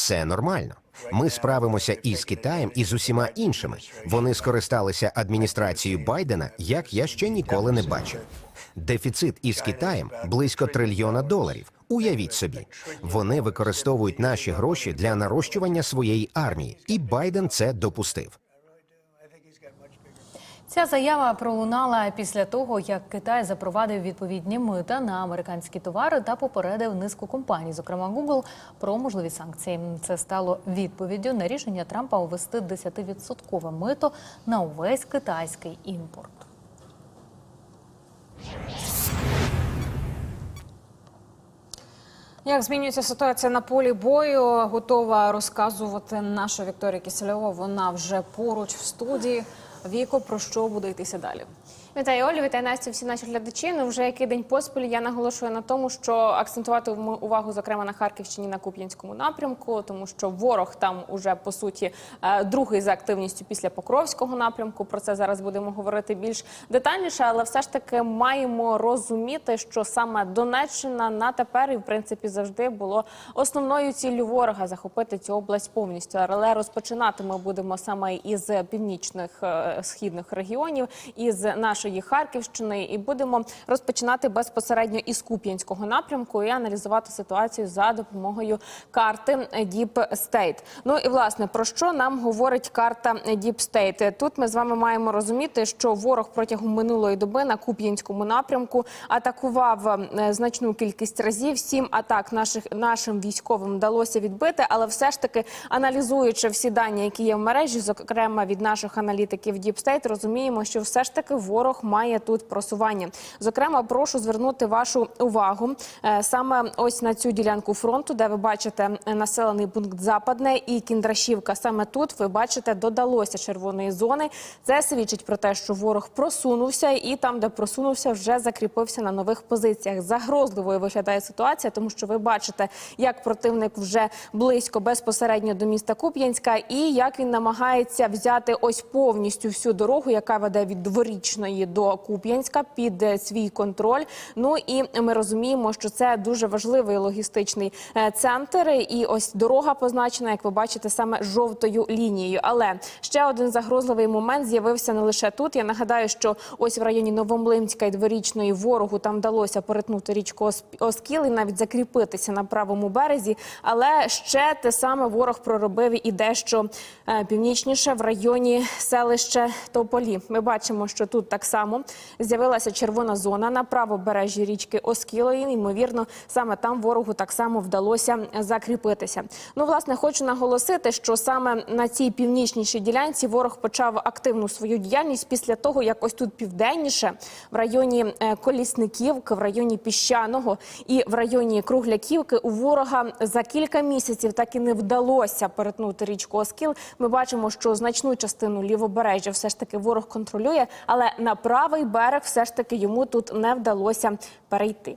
Все нормально. Ми справимося і з Китаєм, і з усіма іншими. Вони скористалися адміністрацією Байдена, як я ще ніколи не бачив. Дефіцит із Китаєм близько трильйона доларів. Уявіть собі, вони використовують наші гроші для нарощування своєї армії, і Байден це допустив. Ця заява пролунала після того, як Китай запровадив відповідні мита на американські товари та попередив низку компаній, зокрема Google, про можливі санкції. Це стало відповіддю на рішення Трампа ввести 10% мито на увесь китайський імпорт. Як змінюється ситуація на полі бою? Готова розказувати наша Вікторія Кисельова. Вона вже поруч в студії. Віко про що буде йтися далі? Вітаю Олю, вітаю Настю, всі наші глядачі. Ну вже який день поспіль я наголошую на тому, що акцентувати ми увагу, зокрема на Харківщині на Куп'янському напрямку, тому що ворог там уже по суті е, другий за активністю після Покровського напрямку. Про це зараз будемо говорити більш детальніше, але все ж таки маємо розуміти, що саме Донеччина на тепер і в принципі завжди було основною ціллю ворога захопити цю область повністю. Але розпочинати ми будемо саме із північних е, східних регіонів, із нашої Харківщини, і будемо розпочинати безпосередньо із Куп'янського напрямку і аналізувати ситуацію за допомогою карти Deep State. Ну і власне про що нам говорить карта Deep State? Тут ми з вами маємо розуміти, що ворог протягом минулої доби на Куп'янському напрямку атакував е, значну кількість разів. Сім атак наших нашим військовим вдалося відбити, але все ж таки аналізуючи всі дані, які є в мережі, зокрема від наших аналітиків State, розуміємо, що все ж таки ворог має тут просування. Зокрема, прошу звернути вашу увагу е, саме ось на цю ділянку фронту, де ви бачите е, населений пункт Западне і Кіндрашівка. Саме тут ви бачите, додалося червоної зони. Це свідчить про те, що ворог просунувся, і там, де просунувся, вже закріпився на нових позиціях. Загрозливою виглядає ситуація, тому що ви бачите, як противник вже близько безпосередньо до міста Куп'янська, і як він намагається взяти ось повністю всю дорогу, яка веде від дворічної до Куп'янська під е, свій контроль. Ну і ми розуміємо, що це дуже важливий логістичний е, центр. І ось дорога позначена, як ви бачите, саме жовтою лінією. Але ще один загрозливий момент з'явився не лише тут. Я нагадаю, що ось в районі Новомлинська і дворічної ворогу там вдалося перетнути річку Ос- Оскіл і навіть закріпитися на правому березі. Але ще те саме ворог проробив і дещо е, північніше в районі селища Тополі. Ми бачимо, що тут так само з'явилася червона зона на правобережжі річки Оскілої. Ймовірно, саме там ворогу так само вдалося закріпитися. Ну, власне, хочу наголосити, що саме на цій північнішій ділянці ворог почав активну свою діяльність після того, як ось тут південніше, в районі е, Колісниківки, в районі Піщаного і в районі Кругляківки у ворога за кілька місяців так і не вдалося перетнути річку Оскіл. Ми бачимо, що значну частину лівобережжя все ж таки ворог контролює, але на правий берег все ж таки йому тут не вдалося перейти.